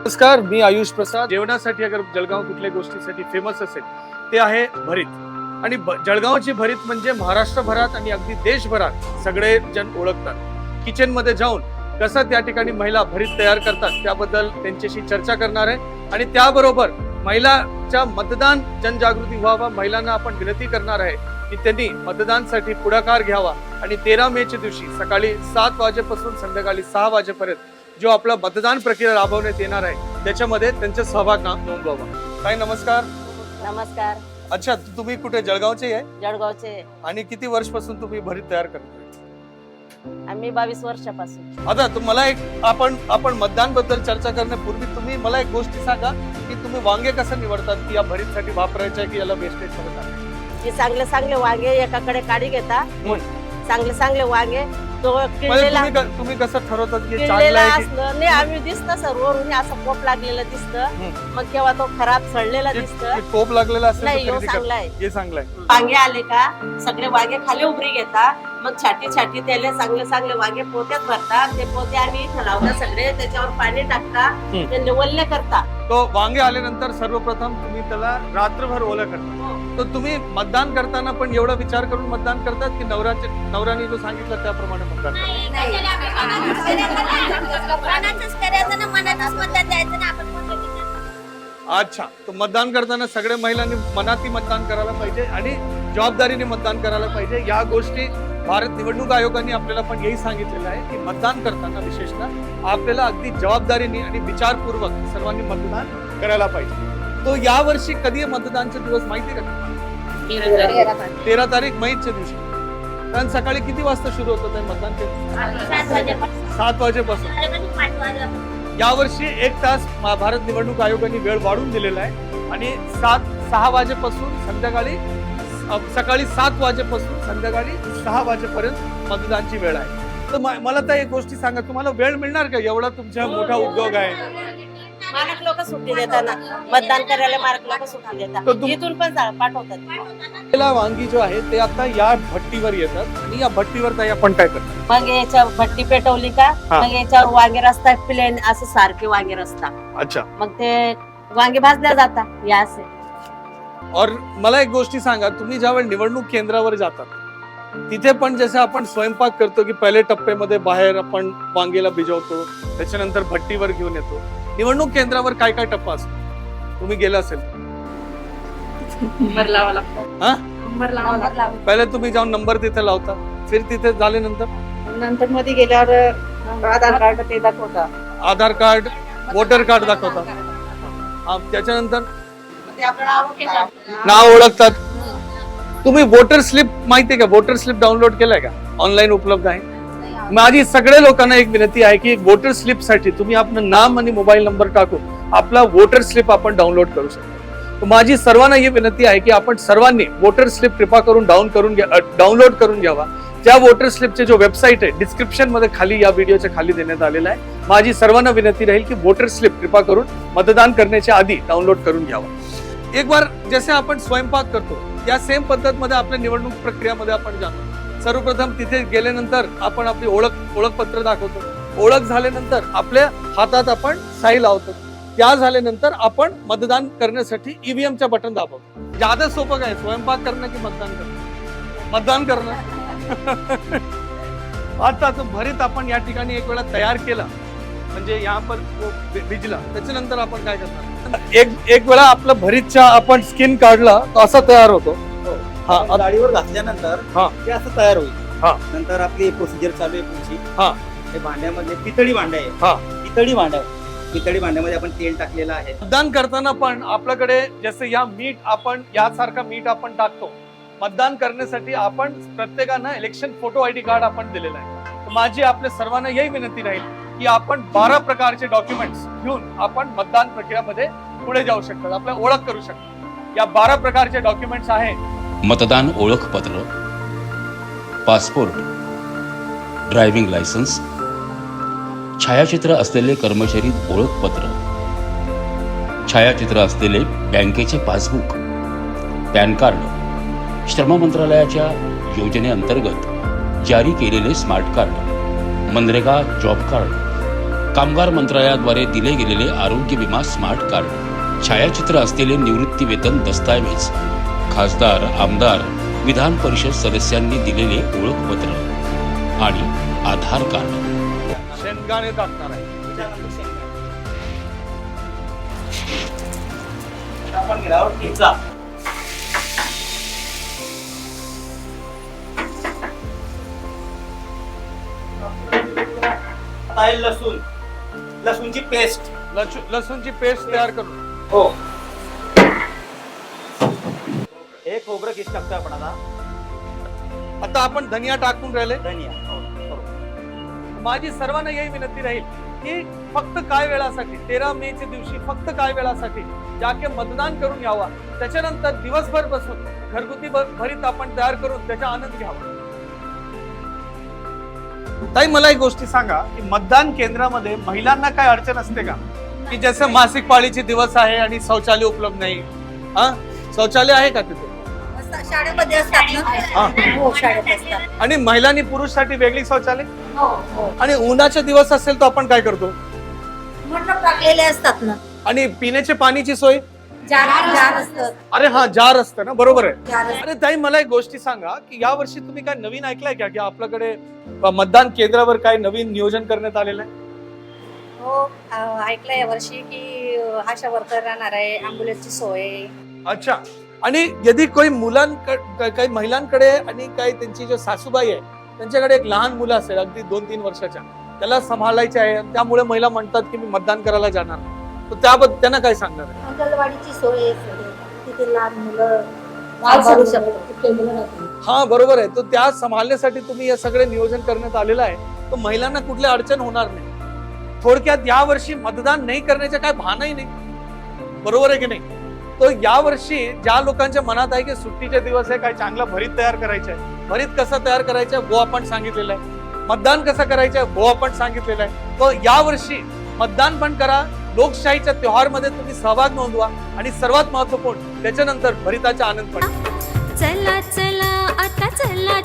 नमस्कार मी आयुष प्रसाद. जेवणासाठी अगर जळगाव कुठल्या गोष्टीसाठी फेमस असेल ते आहे भरीत. आणि जळगावची भरीत म्हणजे महाराष्ट्रभरात आणि अगदी देशभरात सगळे जण ओळखतात. किचनमध्ये जाऊन कसं त्या ठिकाणी महिला भरीत तयार करतात त्याबद्दल त्यांच्याशी चर्चा करणार आहे. आणि त्याबरोबर महिलाच्या मतदान जनजागृती व्हावा महिलांना आपण विनंती करणार आहे की त्यांनी मतदानसाठी पुढाकार घ्यावा. आणि तेरा मेच्या दिवशी सकाळी सात वाजेपासून संध्याकाळी सहा वाजेपर्यंत जो आपला मतदान प्रक्रिया राबवण्यात येणार आहे त्याच्यामध्ये त्यांचा सहभाग ना- नोंदवावा. ताई नमस्कार. नमस्कार. अच्छा तु- तुम्ही कुठे? जळगावचे आहे? जळगावचे आणि किती वर्षपासून तुम्ही भरीत तयार करताय? आम्ही बावीस वर्षापासून. आता तुम्हाला एक आपण आपण मतदानबद्दल चर्चा करण्यापूर्वी तुम्ही मला एक गोष्ट सांगा की तुम्ही वांगे कसं निवडतात की या भरीतसाठी वापरायचं आहे की याला वेस्टेज करतात हे चांगले चांगले वांगे एकाकडे काढी घेता. चांगले चांगले वांगे तो म्हणजे तुम्ही क- तुम्ही कसं ठरवतात की चांगलं किडलेला आहे की असलं. नाही आम्ही दिसत सर वरून असं पोप लागलेलं दिसतं. हम्म. मग केव्हा तो खराब सडलेला की- दिसतं. की टोप लागलेला असेल तर नाही खरेदी करा. चांगला आहे. हे चांगलं आहे. वांगे आले का सगळे वांगे खाली उभरी घेता. मग छाटी छाटी त्याला चांगले चांगले वांगे पोत्यात भरतात. ते पोते आम्ही इथं लावता सगळे. त्याच्यावर पाणी टाकता. हम्म. त्यांनी वल्ले करता तो वांगे आल्यानंतर सर्वप्रथम तुम्ही त्याला रात्रभर ओलं करता. तर तुम्ही मतदान करताना पण एवढा विचार करून मतदान करतात की नवराचे नवराने जो सांगितलं त्याप्रमाणे मतदान करतात? मनातच करायचं ना मनातच मतदान द्यायचं ना आपण कोणत्या ठिकाणी अच्छा. तर मतदान करताना सगळ्या महिलांनी मनाती मतदान करायला पाहिजे आणि जबाबदारीने मतदान करायला पाहिजे. या गोष्टी भारत निवडणूक आयोगाने आपल्याला पण यही सांगितलेलं आहे की मतदान करताना विशेषतः आपल्याला अगदी जबाबदारीने आणि विचारपूर्वक सर्वांनी मतदान करायला पाहिजे. तो यावर्षी कधी मतदानचा दिवस माहिती आहे का? तेरा तारीख. मईच्या दिवशी. कारण सकाळी किती वाजता सुरू होतं ते मतदान? ते सात वाजेपासून. यावर्षी एक तास भारत निवडणूक आयोगाने वेळ वाढून दिलेला आहे. आणि सात सहा वाजेपासून संध्याकाळी सकाळी सात वाजेपासून संध्याकाळी सहा वाजेपर्यंत मतदानची वेळ आहे. तर मला तर एक गोष्टी सांगा तुम्हाला वेळ मिळणार का? एवढा तुमचा मोठा उद्योग आहे. मालक लोक सुट्टी देतात मतदान करायला मालक लोक सुट्टी देतात. इथून पण पाठवतात. वांगी जो आहे ते आता या भट्टीवर येतात. आणि या भट्टीवर ताई आपण काय करतो मग याच्या भट्टी पेटवली का. मग याच्यावर वांगे रस्ता प्लेन असं सारखे वांगे रस्ता. अच्छा. मग ते वांगे भाजल्या जाता या असे. और मला एक गोष्टी सांगा तुम्ही ज्यावेळी निवडणूक केंद्रावर जातात तिथे पण जसं आपण स्वयंपाक करतो की पहिले टप्प्यामध्ये बाहेर आपण वांगेला भिजवतो त्याच्यानंतर भट्टीवर घेऊन येतो. निवडणूक केंद्रावर काय काय टप्पा असतो? तुम्ही गेला असेल. हा? पहिले तुम्ही जाऊन नंबर तिथे लावता फिर तिथे झाल्यानंतर? नंतर मध्ये गेल्यावर आधार कार्ड ते दाखवता. आधार कार्ड वोटर कार्ड दाखवता. त्याच्यानंतर. नाव ओळखतात. तुम्ही वोटर स्लिप माहितीये का? वोटर स्लिप डाउनलोड केलाय का? ऑनलाईन उपलब्ध आहे. माझी सगळ्या लोकांना एक विनंती आहे की वोटर स्लिपसाठी तुम्ही आपलं नाम आणि मोबाईल नंबर टाकून आपला वोटर स्लिप आपण डाउनलोड करू शकतो. माझी सर्वांना ही विनंती आहे की आपण सर्वांनी वोटर स्लिप कृपा करून डाऊन करून घ्या डाउनलोड करून घ्यावा. त्या वोटर स्लिपचे जो वेबसाईट आहे डिस्क्रिप्शनमध्ये खाली या व्हिडिओच्या खाली देण्यात आलेला आहे. माझी सर्वांना विनंती राहील की वोटर स्लिप कृपा करून मतदान करण्याच्या आधी डाउनलोड करून घ्यावा. एक बार जसे आपण स्वयंपाक करतो या सेम पद्धतमध्ये आपल्या निवडणूक प्रक्रियामध्ये आपण जातो. सर्वप्रथम तिथे गेल्यानंतर आपण आपली ओळख ओळखपत्र दाखवतो. ओळख झाल्यानंतर आपल्या हातात आपण साई लावतो. त्या झाल्यानंतर आपण मतदान करण्यासाठी ईव्हीएमच्या बटन दाबवतो. ज्यादा सोपं काय? स्वयंपाक करणं की मतदान करणं? मतदान करणं. आता भरीत आपण या ठिकाणी एक वेळा तयार केला. म्हणजे या पण तो भिजला. त्याच्यानंतर आपण काय करणार? एक एक वेळा आपलं भरीतच्या आपण स्किन काढला तर असा तयार होतो. हा. आपण गाडीवर घातल्यानंतर हा. ते असं तयार होईल. हा. नंतर आपली प्रोसिजर चालू आहे पुढची. हा. हे भांड्यामध्ये पितळी भांड हा. आहे पितळी भांड आहे पितळी भांड्यामध्ये आपण तेल टाकलेलं आहे. मतदान करताना पण आपल्याकडे जसं या मीठ आपण यासारखं मीठ आपण टाकतो. मतदान करण्यासाठी आपण प्रत्येकानं इलेक्शन फोटो आयडी कार्ड आपण दिलेलं आहे. तर माझी आपल्या सर्वांना यही विनंती राहील. की आपण बारा प्रकारचे डॉक्युमेंट्स घेऊन आपण मतदान प्रक्रियामध्ये पुढे जाऊ शकतात आपल्या ओळख करू शकतो. या बारा प्रकारचे डॉक्युमेंट्स आहेत. मतदान ओळखपत्र पासपोर्ट ड्रायव्हिंग लायसन्स छायाचित्र असलेले कर्मचारी ओळखपत्र छायाचित्र असलेले बँकेचे पासबुक पॅन कार्ड श्रम मंत्रालयाच्या योजनेअंतर्गत जारी केलेले smart card MNREGA job card कामगार मंत्रालयाद्वारे दिले गेलेले आरोग्य विमा स्मार्ट कार्ड. छायाचित्र असलेले निवृत्ती वेतन दस्तावेज खासदार आमदार विधान परिषद सदस्यांनी दिलेले ओळखपत्र आणि आधार कार्ड. शेणगाणे टाकणार आहे. लसूण. लसूणची पेस्ट. लसू- लसूणची पेस्ट तयार करू. हो. हे खोबरं किस टाकतोय आपण आता? आता आपण धनिया टाकून राहिले. धनिया हो, बरोबर. माझी सर्वांना यही विनंती राहील की फक्त काय वेळासाठी तेरा मे च्या दिवशी फक्त काय वेळासाठी जाके मतदान करून यावा. त्याच्यानंतर दिवसभर बसून घरगुती भ- भरीत आपण तयार करून त्याचा आनंद घ्यावा. ताई मला एक गोष्टी सांगा की मतदान केंद्रामध्ये महिलांना काय अडचण असते का? की जसं मासिक पाळीचे दिवस आहे आणि शौचालय उपलब्ध नाही. हा? शौचालय आहे का तिथे? शाळेमध्ये असतात हा. ना? हो. शाळेत असतात. आणि महिलांनी पुरुषसाठी वेगळी शौचालय? हो हो. आणि उन्हाचे दिवस असेल तर आपण काय करतो? टाकलेले असतात ना. आणि पिण्याच्या पाणीची सोय? अरे हा जार असतं ना बरोबर आहे. अरे ताई मला एक गोष्टी सांगा की या वर्षी तुम्ही काय नवीन ऐकलंय का की आपल्याकडे मतदान केंद्रावर काय नवीन नियोजन करण्यात आलेलं आहे हो अं, ऐकलं या वर्षी की आशा वर्कर राहणार आहे अँब्युलन्सची सोय. अच्छा आणि यदि कोई मुलांकडे काही महिलांकडे आणि काही त्यांची जो सासूबाई आहे त्यांच्याकडे एक लहान मुलं असेल अगदी दोन तीन वर्षाच्या त्याला सांभाळायचे आहे त्यामुळे महिला म्हणतात की मी मतदान करायला जाणार नाही. तर त्याबद्दल त्यांना काय सांगणार आहे अंगणवाडीची सोय आहे सगळी. तिथे लहान मुलं हा बरोबर आहे. तो त्या सांभाळण्यासाठी तुम्ही हे सगळे नियोजन करण्यात आलेलं आहे. तर महिलांना कुठली अडचण होणार नाही. थोडक्यात या वर्षी मतदान नाही करण्याचे काय भानही नाही. बरोबर आहे की नाही? तो या वर्षी ज्या लोकांच्या मनात आहे की सुट्टीचे दिवस आहे काय चांगला भरीत तयार करायचं आहे भरीत कसं तयार करायचं आहे वो आपण सांगितलेलं आहे. मतदान कसं करायचं आहे वो आपण सांगितलेलं आहे. तो या वर्षी मतदान पण करा लोकशाहीच्या त्योहारमध्ये तुम्ही सहभाग नोंदवा आणि सर्वात महत्त्वपूर्ण त्याच्यानंतर भरिताचा आनंद पण चला चला आता चला